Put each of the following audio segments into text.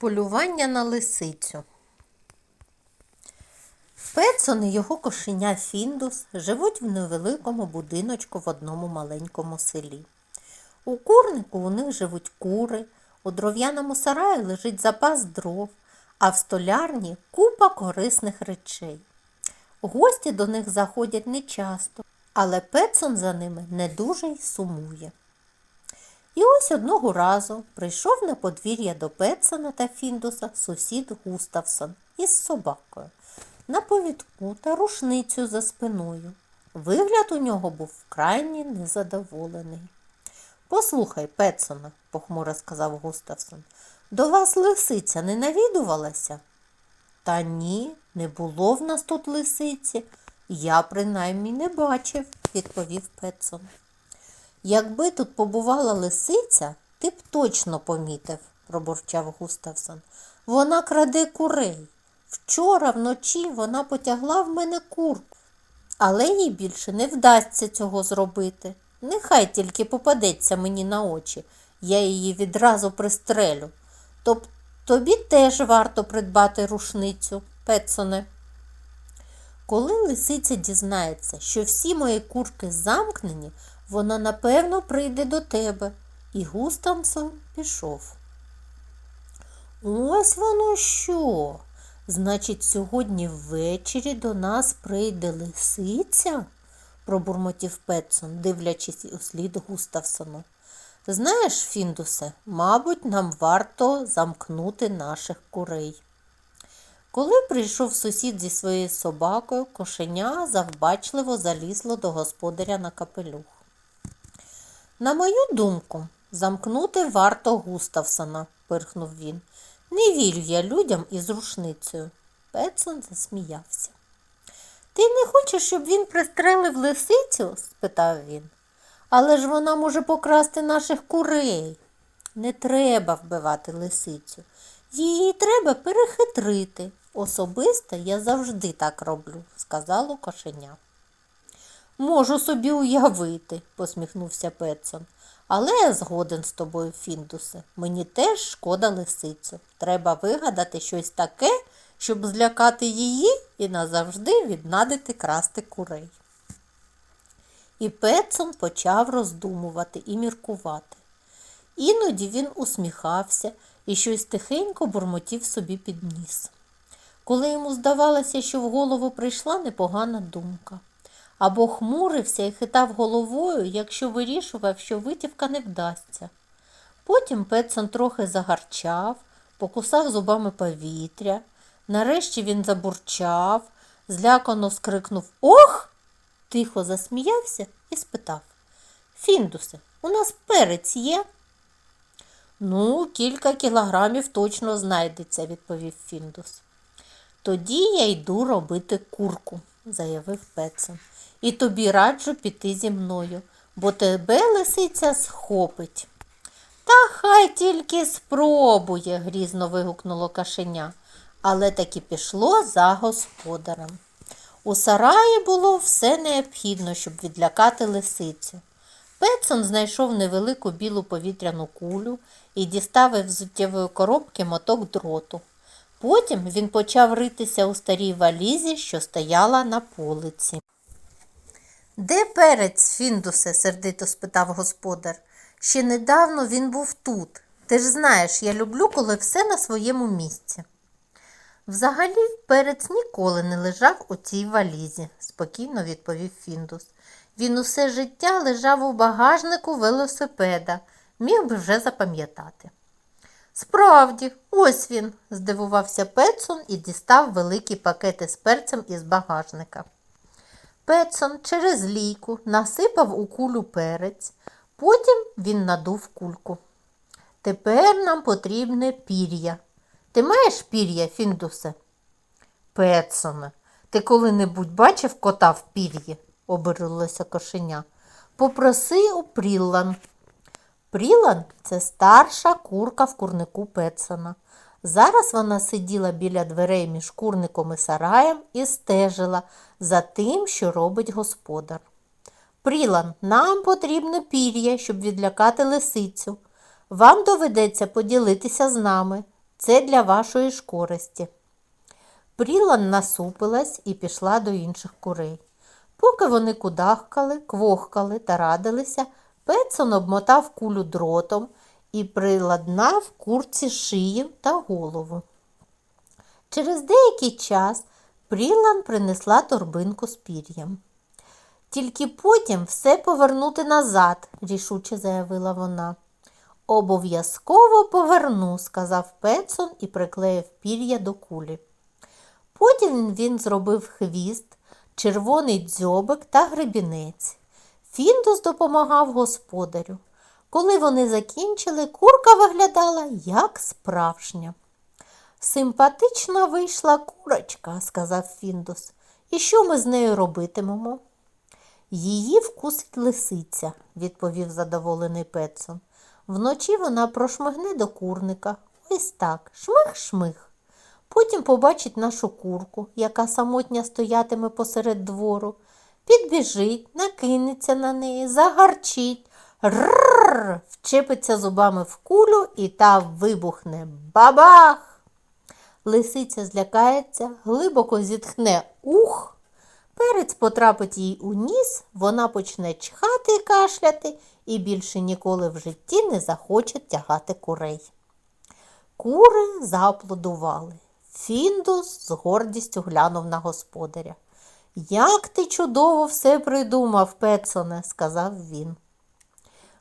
Полювання на лисицю. Петсон і його кошеня Фіндус живуть в невеликому будиночку в одному маленькому селі. У курнику у них живуть кури, у дров'яному сараї лежить запас дров, а в столярні купа корисних речей. Гості до них заходять нечасто, але Петсон за ними не дуже й сумує. І ось одного разу прийшов на подвір'я до Петсона та Фіндуса сусід Густавсон із собакою, на повідку та рушницю за спиною. Вигляд у нього був крайні незадоволений. Послухай, Петсона, похмуро сказав Густавсон, до вас лисиця не навідувалася? Та ні, не було в нас тут лисиці. Я принаймні не бачив, відповів Петсон. Якби тут побувала лисиця, ти б точно помітив, пробурчав Густавсон. Вона краде курей. Вчора вночі вона потягла в мене курку, але їй більше не вдасться цього зробити. Нехай тільки попадеться мені на очі, я її відразу пристрелю. Тоб тобі теж варто придбати рушницю, Петсоне. Коли лисиця дізнається, що всі мої курки замкнені, вона напевно прийде до тебе. І Густавсон пішов. Ось воно що. Значить, сьогодні ввечері до нас прийде лисиця, пробурмотів Петсон, дивлячись у слід Густавсону. Знаєш, Фіндусе, мабуть, нам варто замкнути наших курей. Коли прийшов сусід зі своєю собакою, кошеня завбачливо залізло до господаря на капелюх. На мою думку, замкнути варто Густавсона, пирхнув він. Не вірю я людям із рушницею. Петсон засміявся. Ти не хочеш, щоб він пристрелив лисицю? спитав він. Але ж вона може покрасти наших курей. Не треба вбивати лисицю. Її треба перехитрити. Особисто я завжди так роблю, сказало кошеня. Можу собі уявити, посміхнувся Петсон. Але я згоден з тобою, Фіндусе. Мені теж шкода лисицю. Треба вигадати щось таке, щоб злякати її і назавжди віднадити красти курей. І Петсон почав роздумувати і міркувати. Іноді він усміхався і щось тихенько бурмотів собі під ніс. Коли йому здавалося, що в голову прийшла непогана думка, або хмурився і хитав головою, якщо вирішував, що витівка не вдасться. Потім Петсон трохи загарчав, покусав зубами повітря. Нарешті він забурчав, злякано скрикнув Ох! тихо засміявся і спитав Фіндусе, у нас перець є? Ну, кілька кілограмів точно знайдеться, відповів Фіндус. Тоді я йду робити курку, заявив Петсон. І тобі раджу піти зі мною, бо тебе лисиця схопить. Та хай тільки спробує, грізно вигукнуло кашеня, але таки пішло за господарем. У сараї було все необхідно, щоб відлякати лисицю. Петсон знайшов невелику білу повітряну кулю і дістав із взуттєвої коробки моток дроту. Потім він почав ритися у старій валізі, що стояла на полиці. Де перець, Фіндусе? сердито спитав господар. Ще недавно він був тут. Ти ж знаєш, я люблю, коли все на своєму місці. Взагалі, перець ніколи не лежав у цій валізі, спокійно відповів Фіндус. Він усе життя лежав у багажнику велосипеда, міг би вже запам'ятати. Справді, ось він, здивувався Петсон і дістав великі пакети з перцем із багажника. Петсон через лійку насипав у кулю перець, потім він надув кульку. Тепер нам потрібне пір'я. Ти маєш пір'я, Фіндусе? Петсоне, ти коли-небудь бачив кота в пір'ї? обурилося кошеня. Попроси у Пріллан. Прілан це старша курка в курнику Петсона. Зараз вона сиділа біля дверей між курником і сараєм і стежила за тим, що робить господар. Прілан, нам потрібно пір'я, щоб відлякати лисицю. Вам доведеться поділитися з нами. Це для вашої ж користі. Прілан насупилась і пішла до інших курей. Поки вони кудахкали, квохкали та радилися, Петсон обмотав кулю дротом і приладнав курці шию та голову. Через деякий час Прілан принесла торбинку з пір'ям. Тільки потім все повернути назад, рішуче заявила вона. Обов'язково поверну, сказав Петсон і приклеїв пір'я до кулі. Потім він зробив хвіст, червоний дзьобик та гребінець. Фіндус допомагав господарю. Коли вони закінчили, курка виглядала як справжня. Симпатична вийшла курочка, сказав Фіндус. І що ми з нею робитимемо? Її вкусить лисиця, відповів задоволений Петсон. Вночі вона прошмигне до курника. Ось так, шмих-шмих. Потім побачить нашу курку, яка самотня стоятиме посеред двору, підбіжить, накинеться на неї, загарчить, рррр, вчепиться зубами в кулю і та вибухне. Бабах! Лисиця злякається, глибоко зітхне ух. Перець потрапить їй у ніс, вона почне чхати і кашляти і більше ніколи в житті не захоче тягати курей. Кури зааплодували. Фіндус з гордістю глянув на господаря. Як ти чудово все придумав, Петсоне, сказав він.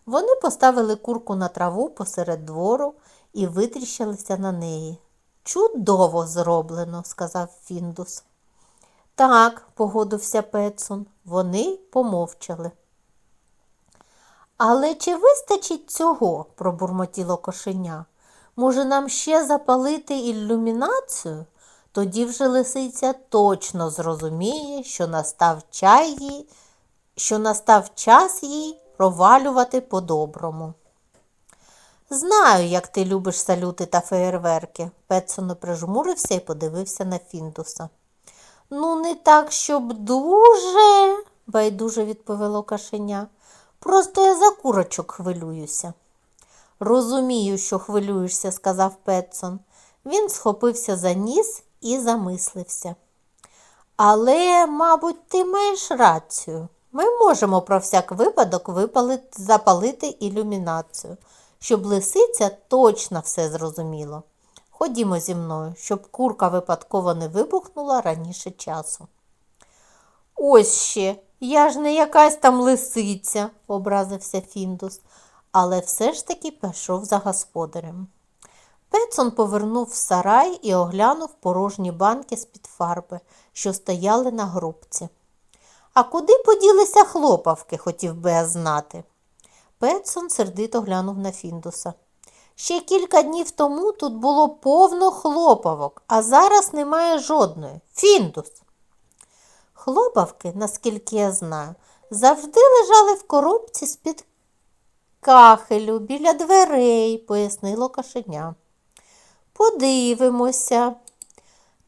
Вони поставили курку на траву посеред двору і витріщалися на неї. Чудово зроблено, сказав Фіндус. Так, погодився Петсон. Вони помовчали. Але чи вистачить цього? пробурмотіло кошеня. Може, нам ще запалити ілюмінацію? Тоді вже лисиця точно зрозуміє, що настав, чай їй, що настав час їй провалювати по-доброму. Знаю, як ти любиш салюти та феєрверки. Петсон прижмурився і подивився на Фіндуса. Ну, не так, щоб дуже, байдуже відповіло кашеня. Просто я за курочок хвилююся. Розумію, що хвилюєшся, сказав Петсон. Він схопився за ніс і замислився. Але, мабуть, ти маєш рацію. Ми можемо про всяк випадок випалити, запалити ілюмінацію, щоб лисиця точно все зрозуміла. Ходімо зі мною, щоб курка випадково не вибухнула раніше часу. Ось ще, я ж не якась там лисиця, образився Фіндус, але все ж таки пішов за господарем. Петсон повернув в сарай і оглянув порожні банки з-під фарби, що стояли на грубці. А куди поділися хлопавки, хотів би я знати. Петсон сердито глянув на Фіндуса. Ще кілька днів тому тут було повно хлопавок, а зараз немає жодної. Фіндус. Хлопавки, наскільки я знаю, завжди лежали в коробці з-під кахелю біля дверей, пояснило кошеня. Подивимося.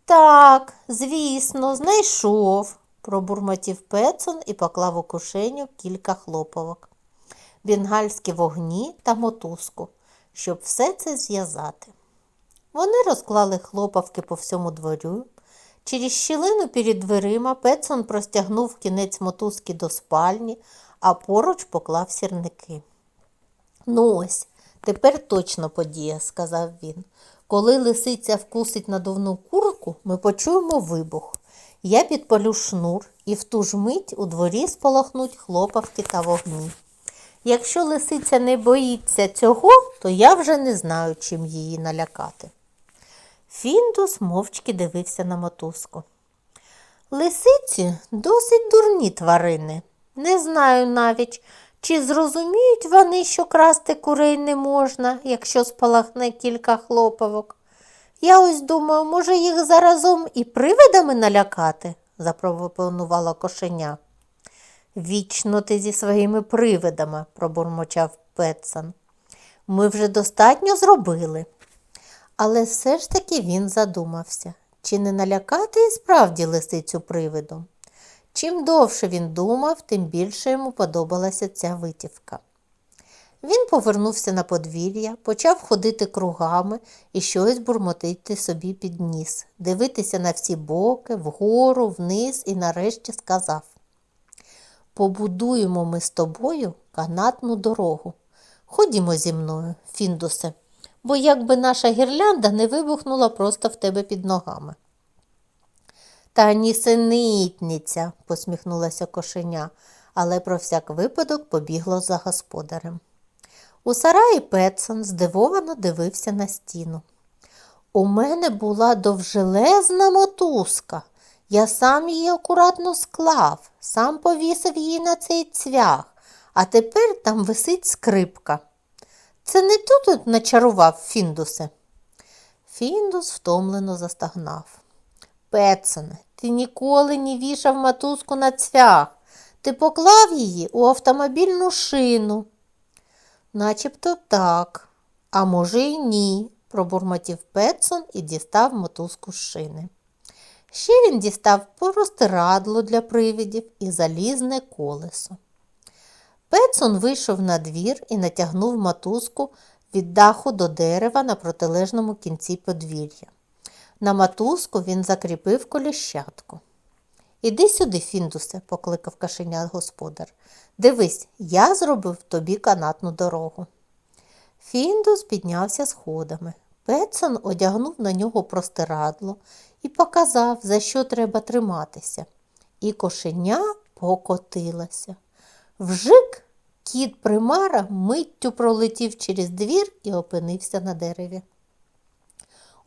Так, звісно, знайшов, пробурмотів Петсон і поклав у кишеню кілька хлопавок, бенгальські вогні та мотузку, щоб все це зв'язати. Вони розклали хлопавки по всьому дворю. Через щілину перед дверима Петсон простягнув кінець мотузки до спальні, а поруч поклав сірники. Ну ось, тепер точно подія, сказав він. Коли лисиця вкусить надувну курку, ми почуємо вибух. Я підпалю шнур, і в ту ж мить у дворі спалахнуть хлопавки та вогні. Якщо лисиця не боїться цього, то я вже не знаю, чим її налякати. Фіндус мовчки дивився на мотузку. Лисиці досить дурні тварини. Не знаю навіть, чи зрозуміють вони, що красти курей не можна, якщо спалахне кілька хлопавок. Я ось думаю, може, їх заразом і привидами налякати, запропонувала кошеня. Вічно ти зі своїми привидами, пробурмочав Петсон. Ми вже достатньо зробили. Але все ж таки він задумався, чи не налякати і справді лисицю привидом. Чим довше він думав, тим більше йому подобалася ця витівка. Він повернувся на подвір'я, почав ходити кругами і щось бурмотити собі під ніс, дивитися на всі боки, вгору, вниз і нарешті сказав Побудуємо ми з тобою канатну дорогу. Ходімо зі мною, Фіндусе, бо якби наша гірлянда не вибухнула просто в тебе під ногами. Та нісенітниця, посміхнулася кошеня, але про всяк випадок побігло за господарем. У сараї Петсон здивовано дивився на стіну. У мене була довжелезна мотузка. Я сам її акуратно склав, сам повісив її на цей цвях, а тепер там висить скрипка. Це не ти тут начарував, Фіндусе? Фіндус втомлено застагнав. Петсоне, ти ніколи не вішав мотузку на цвях. Ти поклав її у автомобільну шину. Начебто так, а може й ні, пробурмотів Петсон і дістав мотузку з шини. Ще він дістав простирадло для привідів і залізне колесо. Петсон вийшов на двір і натягнув мотузку від даху до дерева на протилежному кінці подвір'я. На мотузку він закріпив коліщатку. Іди сюди, Фіндусе, покликав кашеня господар. Дивись, я зробив тобі канатну дорогу. Фіндус піднявся сходами. Петсон одягнув на нього простирадло і показав, за що треба триматися. І кошеня покотилася. Вжик кіт примара миттю пролетів через двір і опинився на дереві.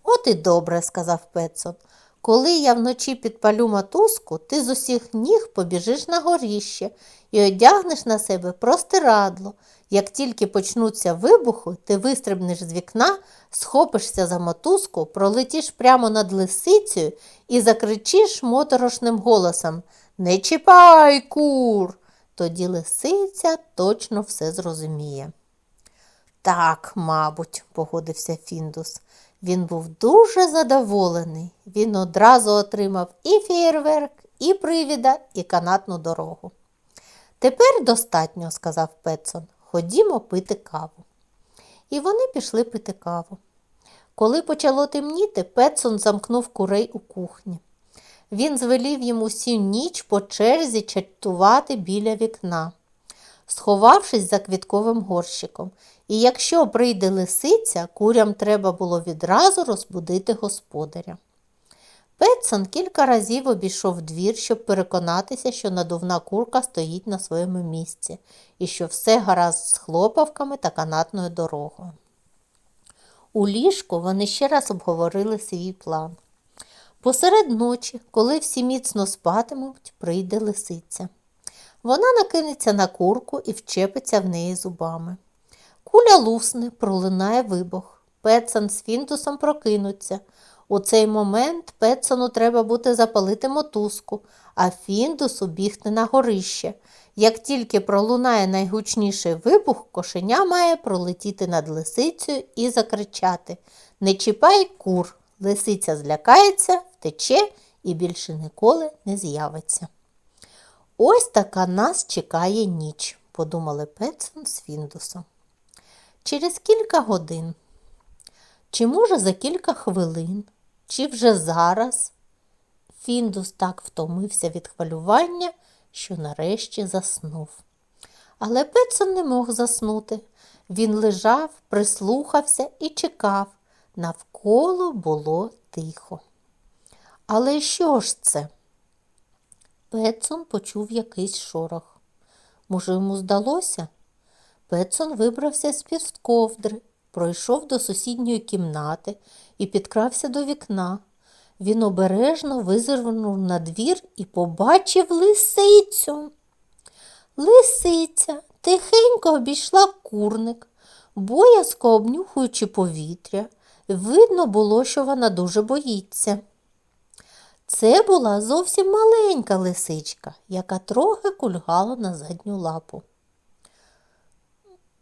От і добре, сказав Петсон. Коли я вночі підпалю мотузку, ти з усіх ніг побіжиш на горіще і одягнеш на себе простирадло. Як тільки почнуться вибухи, ти вистрибнеш з вікна, схопишся за мотузку, пролетиш прямо над лисицею і закричиш моторошним голосом Не чіпай, кур! Тоді лисиця точно все зрозуміє. Так, мабуть, погодився Фіндус. Він був дуже задоволений. Він одразу отримав і фєєрверк, і привіда, і канатну дорогу. Тепер достатньо, сказав Петсон. Ходімо пити каву. І вони пішли пити каву. Коли почало темніти, Петсон замкнув курей у кухні. Він звелів їм усю ніч по черзі чатувати біля вікна, сховавшись за квітковим горщиком. І якщо прийде лисиця, курям треба було відразу розбудити господаря. Петсон кілька разів обійшов двір, щоб переконатися, що надувна курка стоїть на своєму місці і що все гаразд з хлопавками та канатною дорогою. У ліжку вони ще раз обговорили свій план. Посеред ночі, коли всі міцно спатимуть, прийде лисиця. Вона накинеться на курку і вчепиться в неї зубами. Куля лусне, пролинає вибух. Петсон з Фінтусом прокинуться. У цей момент Петсону треба буде запалити мотузку, а Фіндусу бігти на горище. Як тільки пролунає найгучніший вибух, кошеня має пролетіти над лисицею і закричати Не чіпай кур. Лисиця злякається, втече і більше ніколи не з'явиться. Ось така нас чекає ніч, подумали Петсон з Фіндусом. Через кілька годин, чи може за кілька хвилин, чи вже зараз, Фіндус так втомився від хвилювання, що нарешті заснув. Але Петсон не мог заснути. Він лежав, прислухався і чекав. Навколо було тихо. Але що ж це? Петсон почув якийсь шорох. Може, йому здалося? Петсон вибрався з під ковдри, пройшов до сусідньої кімнати і підкрався до вікна. Він обережно визирнув на двір і побачив лисицю. Лисиця тихенько обійшла курник, боязко обнюхуючи повітря. Видно було, що вона дуже боїться. Це була зовсім маленька лисичка, яка трохи кульгала на задню лапу.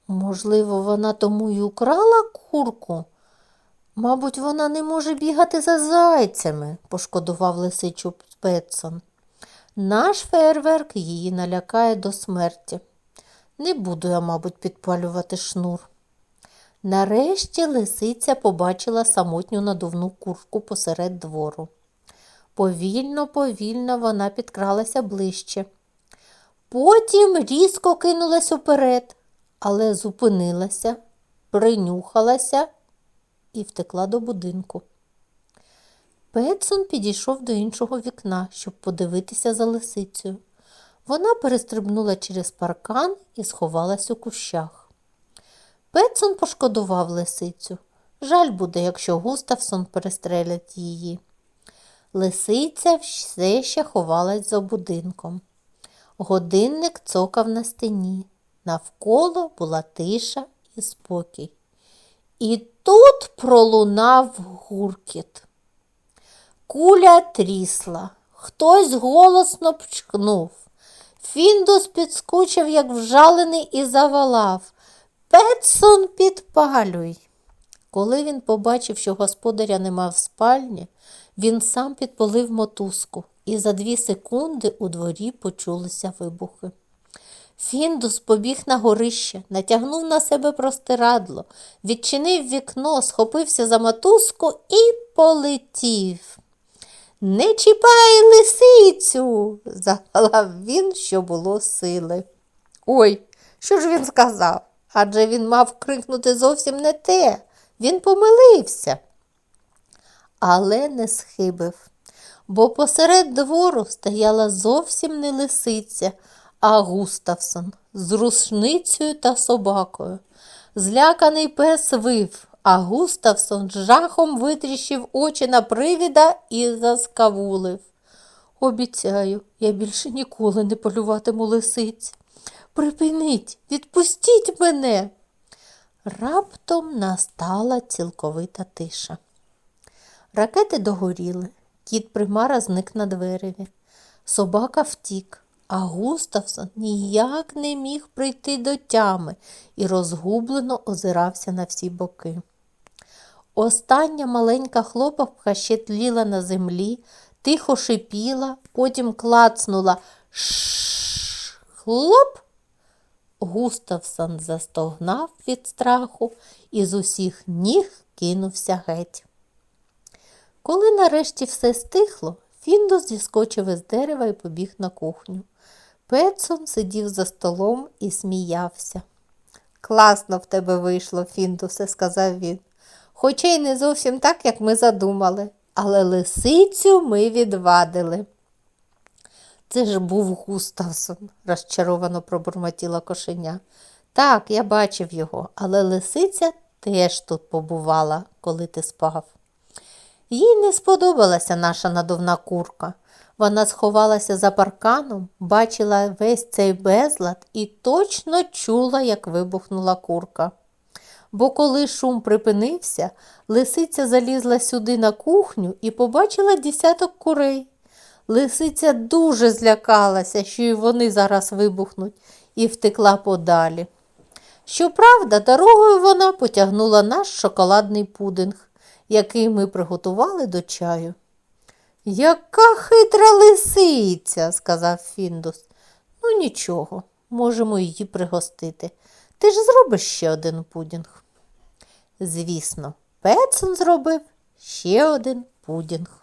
Можливо, вона тому й украла курку. Мабуть, вона не може бігати за зайцями, пошкодував лисичу Петсон. Наш фейерверк її налякає до смерті. Не буду я, мабуть, підпалювати шнур. Нарешті лисиця побачила самотню надувну курку посеред двору. Повільно, повільно вона підкралася ближче. Потім різко кинулась уперед, але зупинилася, принюхалася і втекла до будинку. Петсон підійшов до іншого вікна, щоб подивитися за лисицею. Вона перестрибнула через паркан і сховалась у кущах. Петсон пошкодував лисицю. Жаль буде, якщо Густавсон перестрелять її. Лисиця все ще ховалась за будинком. Годинник цокав на стіні. Навколо була тиша і спокій. І тут пролунав гуркіт. Куля трісла, хтось голосно пчкнув. Фіндус підскочив, як вжалений, і завалав. Петсон, підпалюй. Коли він побачив, що господаря нема в спальні, він сам підпалив мотузку, і за дві секунди у дворі почулися вибухи. Фіндус побіг на горище, натягнув на себе простирадло, відчинив вікно, схопився за мотузку і полетів. Не чіпай лисицю, загалав він, що було сили. Ой, що ж він сказав? Адже він мав крикнути зовсім не те. Він помилився. Але не схибив, бо посеред двору стояла зовсім не лисиця, а Густавсон з рушницею та собакою. Зляканий пес вив, а Густавсон з жахом витріщив очі на привіда і заскавулив. Обіцяю, я більше ніколи не полюватиму лисиць. Припиніть, відпустіть мене. Раптом настала цілковита тиша. Ракети догоріли, кіт примара зник на двереві. Собака втік, а Густавсон ніяк не міг прийти до тями і розгублено озирався на всі боки. Остання маленька хлопавка ще тліла на землі, тихо шипіла, потім клацнула Шш. Хлоп. Густавсон застогнав від страху і з усіх ніг кинувся геть. Коли нарешті все стихло, Фіндус зіскочив із дерева і побіг на кухню. Петсон сидів за столом і сміявся. Класно в тебе вийшло, Фіндусе, сказав він. Хоча й не зовсім так, як ми задумали, але лисицю ми відвадили. Це ж був Густавсон, розчаровано пробурмотіла кошеня. Так, я бачив його, але лисиця теж тут побувала, коли ти спав. Їй не сподобалася наша надувна курка. Вона сховалася за парканом, бачила весь цей безлад і точно чула, як вибухнула курка. Бо коли шум припинився, лисиця залізла сюди на кухню і побачила десяток курей. Лисиця дуже злякалася, що й вони зараз вибухнуть, і втекла подалі. Щоправда, дорогою вона потягнула наш шоколадний пудинг, який ми приготували до чаю. Яка хитра лисиця, сказав Фіндус. Ну нічого, можемо її пригостити. Ти ж зробиш ще один пудінг. Звісно, Петсон зробив ще один пудінг.